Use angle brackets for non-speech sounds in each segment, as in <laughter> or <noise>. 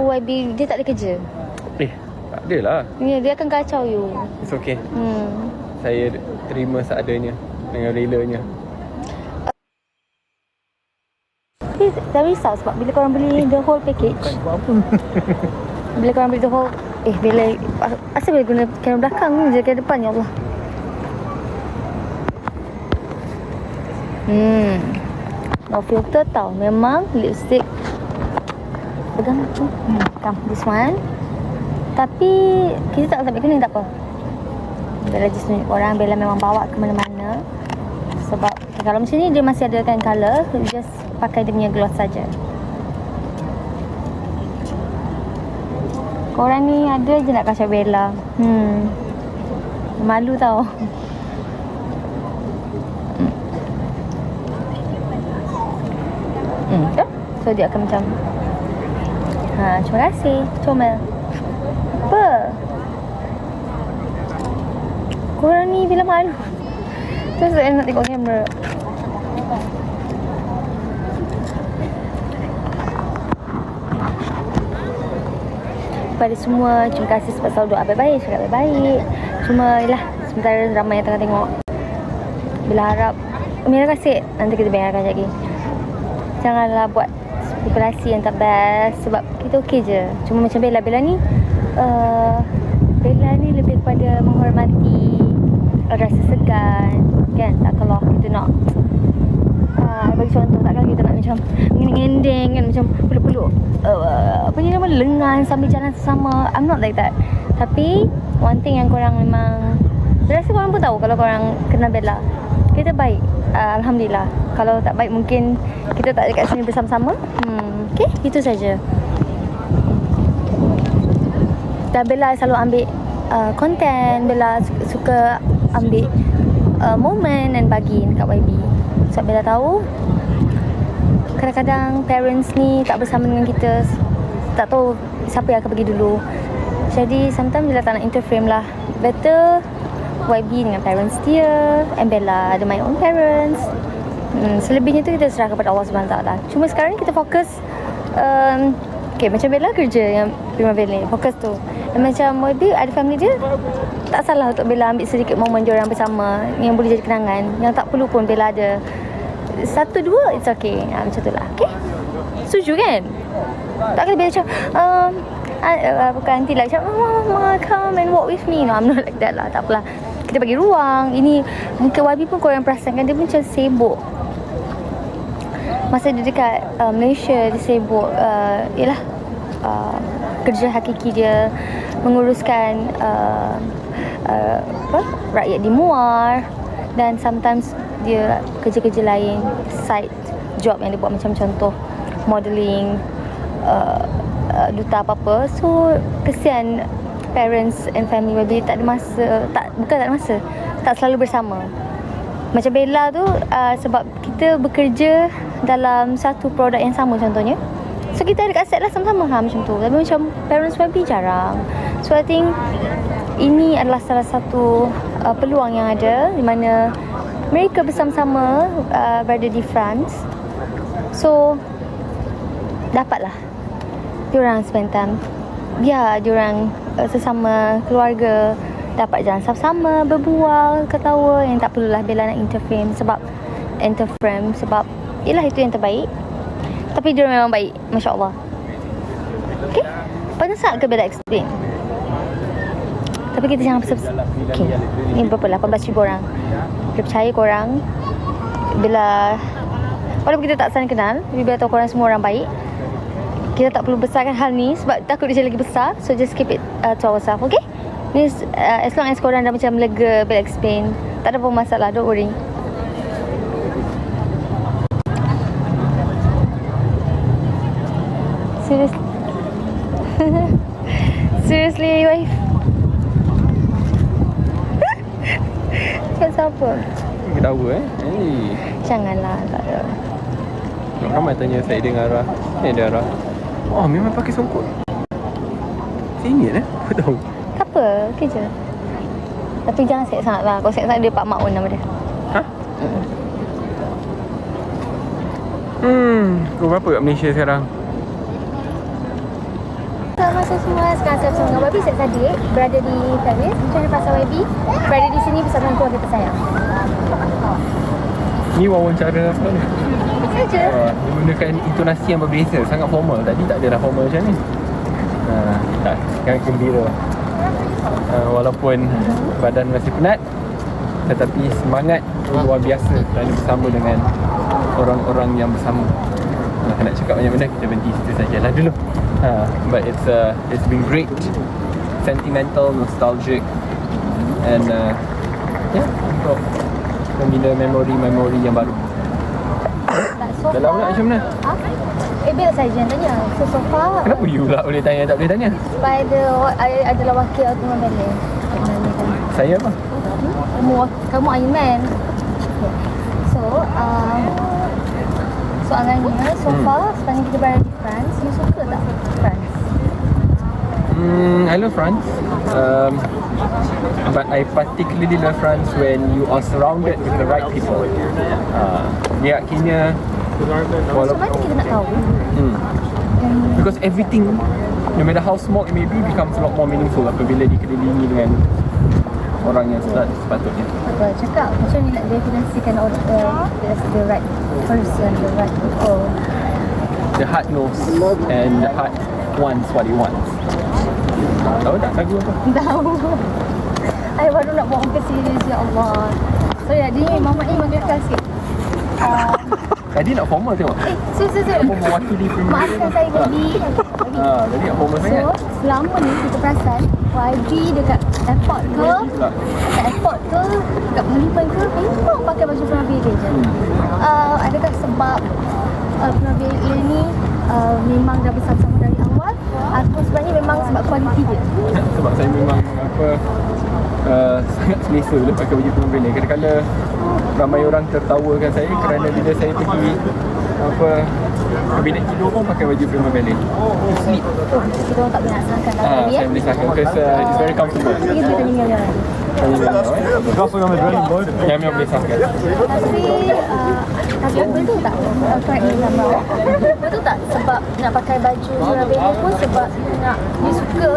jumpa YB, dia tak ada kerja. Eh, tak ada lah. Ya, dia akan kacau you. It's okay. Hmm. Saya terima seadanya dengan relanya. Tapi dah risau sebab bila korang beli the whole package, Bukan buat apa. <laughs> bila korang beli the whole, eh bila, asal bila guna kamera belakang ni je, kamera depan, ya Allah. Hmm. No filter tau. Memang lipstick pegang tu. Hmm. Come, this one. Tapi kita tak sampai kuning tak apa. Bella just tunjuk orang Bella memang bawa ke mana-mana Sebab kalau macam ni dia masih ada kan colour Just pakai dia punya gloss saja. Korang ni ada je nak kacau Bella Hmm Malu tau <laughs> Hmm, hmm. So dia akan macam Ha, terima kasih. Comel Apa? Korang ni bila malu? Terus saya nak tengok kamera. Kepada semua Terima kasih sebab selalu doa baik-baik Cakap baik-baik. Cuma yelah Sementara ramai yang tengah tengok. Bila harap Mira kasih. Nanti kita bayarkan lagi. Janganlah buat Spekulasi yang tak best Sebab kita okey je. Cuma macam Bella Bella ni uh, Bella ni lebih kepada menghormati rasa segan kan? Tak kalau kita nak uh, bagi contoh takkan kita nak macam ngendeng kan? Macam peluk-peluk uh, apa ni nama lengan sambil jalan sesama. I'm not like that. Tapi one thing yang korang memang rasa korang pun tahu kalau korang kenal Bella kita baik. Uh, Alhamdulillah. Kalau tak baik mungkin kita tak dekat sini bersama-sama. Hmm, okay itu saja. Dan Bella selalu ambil uh, konten Bella suka, ambil uh, moment dan bagi dekat YB sebab Bella tahu kadang-kadang parents ni tak bersama dengan kita tak tahu siapa yang akan pergi dulu. Jadi sometimes Bella tak nak interfere lah better YB dengan parents dia and Bella ada my own parents hmm, selebihnya tu kita serah kepada Allah SWT cuma sekarang kita fokus um, Okay, macam Bella kerja yang Primavera ni, fokus tu. Dan macam YB ada family dia, tak salah untuk Bella ambil sedikit momen diorang bersama yang boleh jadi kenangan. Yang tak perlu pun Bella ada. Satu, dua, it's okay. Ha, macam tu lah, okay? Setuju kan? Tak kena Bella macam, um, uh, bukan nanti lah macam, Mama, come and walk with me. No, I'm not like that lah, tak apalah. Kita bagi ruang. Ini, mungkin YB pun korang perasan kan, dia macam sibuk. Masa dia dekat uh, Malaysia dia sibuk uh, yalah uh, kerja hakiki dia menguruskan uh, uh, apa rakyat di Muar. Dan sometimes dia kerja-kerja lain side job yang dia buat macam contoh modelling uh, uh, duta apa-apa. So kesian parents and family bila tak ada masa tak bukan tak ada masa tak selalu bersama macam Bella tu uh, sebab kita bekerja dalam satu produk yang sama contohnya. So kita ada aset lah sama-sama ha, macam tu. Tapi macam parents YB jarang. So I think ini adalah salah satu uh, peluang yang ada di mana mereka bersama-sama uh, berada di France. So dapatlah diorang spend time. Ya, diorang uh, sesama keluarga dapat jalan sama-sama, berbual, ketawa yang tak perlulah Bella nak interfere sebab interframe sebab ialah itu yang terbaik. Tapi dia memang baik, masya-Allah. Banyak sangat ke Bella explain? Tapi kita jangan besar Okay Ni berapa? 18 ribu orang Kita percaya korang Bila Walaupun kita tak saling kenal Bella tahu korang semua orang baik Kita tak perlu besarkan hal ni Sebab takut dia jadi lagi besar So just keep it uh, to ourselves Okay? Ni uh, as long as korang dah macam lega Bella explain Tak ada pun masalah Don't worry Seriously <laughs> Seriously wife <laughs> Cakap siapa? Ketawa eh. Hey. Janganlah tak ada Ramai tanya saya dengan Arah. Eh, ada Arah. Oh, memang pakai songkok. Ingat eh. Aku tahu. Tak apa, okey je Tapi jangan set sangat lah Kalau set sangat dia Pak Mak pun nama dia Ha? Hmm. Kau berapa kat Malaysia sekarang? masa semua sekarang saya bersama dengan YB Saya Sadiq Berada di Paris Macam mana pasal YB Berada di sini bersama dengan keluarga tersayang Ni wawancara apa ni? Saja. Uh, menggunakan intonasi yang berbeza. Sangat formal. Tadi tak adalah formal macam ni. Uh, Tak, sangat gembira. Uh, Walaupun badan masih penat Tetapi semangat luar biasa Kerana bersama dengan orang-orang yang bersama. Uh, Nak cakap banyak benda Kita berhenti situ sajalah dulu. Uh, But it's uh, it's been great. Sentimental, nostalgic And uh, yeah, untuk membina memori-memori yang baru so Dalam pula macam mana? Ha? Eh Bel saja tanya So so far Kenapa you pula boleh tanya tak boleh tanya? Sebab ada I- adalah wakil Ultimate Ballet Saya apa? Kamu kamu Iron Man. So um, Soalannya So Hmm. Sepanjang kita berada di France You suka tak France? Hmm, I love France. Um, but I particularly love France when you are surrounded with the right people. Uh, dia akhirnya So walaupun kita nak tahu hmm, because everything no matter how small it may be becomes a lot more meaningful apabila dikelilingi dengan orang yang sepat- sepatutnya. apa cakap macam ni nak definisikan orang uh, the, the right person, the right people. The heart knows and the heart wants what it wants. Tahu tak lagu apa? Tahu. I baru nak buat muka serius ya Allah. So ya, dia memang mak memang kelakar sikit. <laughs> Uh, Tadi nak formal tengok. eh, so, so, so. Apa mewakili film Maafkan saya baby. Ha, tadi nak formal sangat. So, selama ni kita perasan YB dekat airport ke, dekat airport ke, dekat pengelipan ke, memang pakai baju penampilan je. Uh, adakah sebab uh, penampilan ini uh, memang dah bersama-sama dari awal atau sebenarnya memang sebab kualiti dia? sebab saya memang apa uh, <laughs> sangat selesa bila pakai baju pengambilan kadang-kadang ramai orang tertawakan saya kerana bila saya pergi apa bilik tidur pun pakai baju pengambilan sleep Oh, kita tak boleh tak ah, ya. saya boleh because uh, it's very comfortable Kita kita tanya? Dropping on the drilling board. yang Mia boleh sangka Tapi uh, tapi betul tak? Correct me sama. Betul tak sebab nak pakai baju Murabelli pun sebab nak dia suka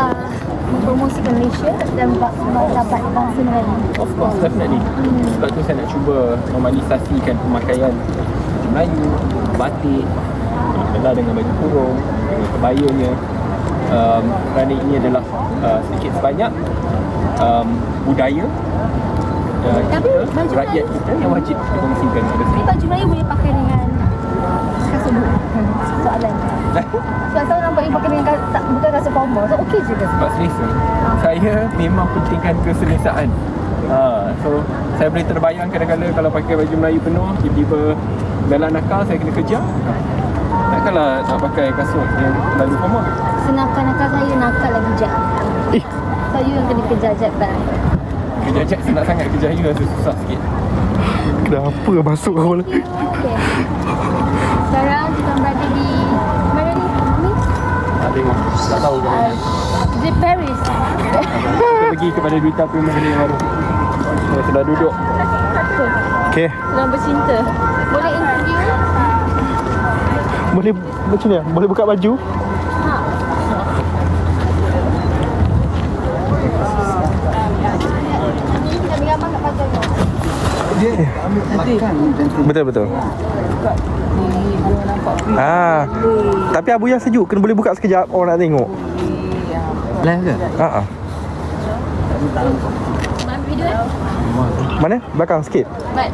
uh, mempromosikan Malaysia dan bak- martabat bangsa Melayu. of course definitely sebab tu saya nak cuba normalisasikan pemakaian Melayu batik belah dengan baju kurung dengan kebayanya um, kerana ini adalah uh, sedikit sebanyak um, budaya uh, Tapi kita, baju rakyat Melayu- kita yang wajib dikongsikan kepada Tapi baju Melayu boleh pakai dengan kasut Soalan. Sebab saya nampak you pakai dengan kas- tak, bukan kasut formal. So okey je ke? sebab selesa saya memang pentingkan keselesaan ha, so saya boleh terbayang kadang-kadang kalau pakai baju Melayu penuh tiba-tiba dalam nakal saya kena kejar takkanlah nak pakai kasut yang terlalu formal Senangkan nakal saya nakal lagi bijak. Eh. Saya yang kena kejar jatban. kejajak senang sangat kerja you rasa susah sikit Kenapa masuk kau? Okey. Sekarang kita berada di mana ni? Ni? tak tengok tak tahu ke mana Di Paris. kita pergi kepada duta Premier League yang baru saya sudah duduk Okay. Sedang bercinta. Boleh macam ni? Boleh buka baju? Ha. Ambil tu. Betul betul. Ah. Tapi abu yang sejuk kena boleh buka sekejap orang nak tengok. live ke? Ha ah. Mana? Belakang sikit. Baik.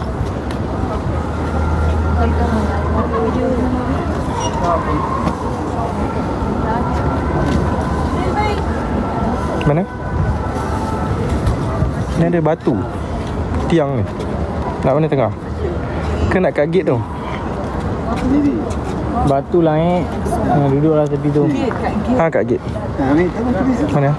Mana? Ni ada batu. Tiang ni. Nak mana tengah? Ke nak kat gate tu? Batu lah eh ha, Duduklah tepi tu Ha kat gate. Mana?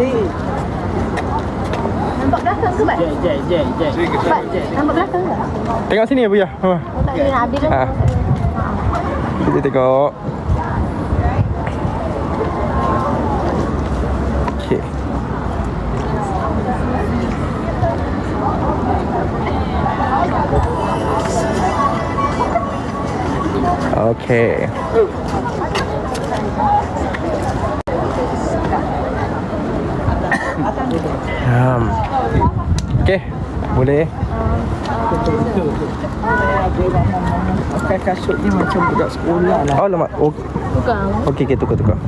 Sing. Nampak belakang ke, Bat? Jek, jek, jek, jek. Bat, nampak belakang ke? Tengok sini, Buya. Oh, tak ada. Lah, habis dah. Kita tengok. Okay. Okay. Um. Okay, boleh. Pakai kasut ni macam budak sekolah lah. Oh, lama. Oh, Bukan. okey, okay, tukar, tukar.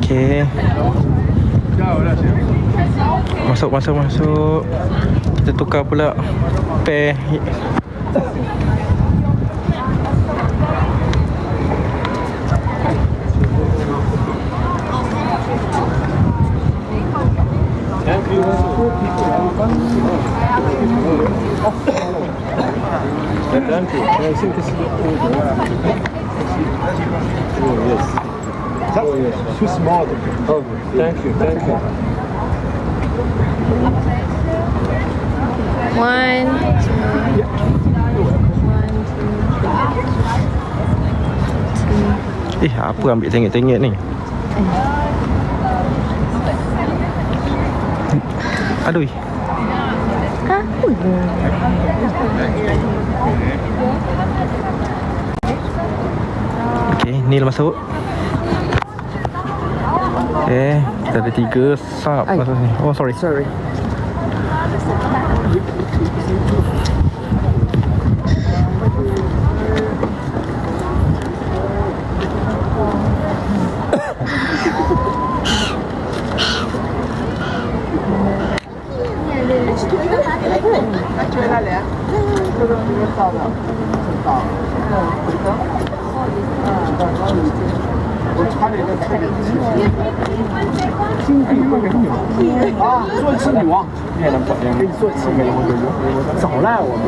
Okay. Masuk, masuk, masuk. Kita tukar pula pair. Thank you. Oh, yes. Oh, yes. Too small. Oh, thank you. Thank you. One, two. Eh, apa ambil tengik-tengik ni? Aduh. Okey, Nil masuk. Okay, kita ada tiga sub masuk sini. Oh, sorry. Sorry. 金币换给你吧，啊，做一次女王，你也能保，给你做一次女王，早赖我了。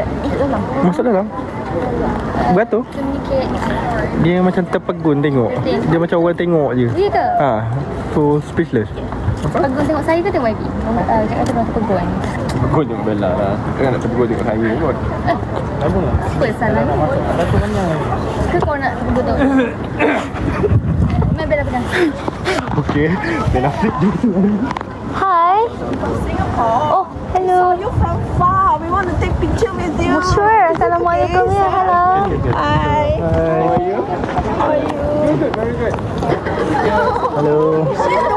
Ikut dalam. Masuk dalam. Beratur. Communicate. Dia macam terpegun tengok. Dia macam orang tengok je. Ya ke? Ha, so speechless. Pegun tengok saya ke tengok YB? Uh, cakap tengok pegun. Tengok Bella lah Kan nak tergol tengok saya kot Apa salah ni? Ke kau nak pegun tengok? Main bela pegang. Okey. Bella flip je. Hi. Oh, hello. Hello.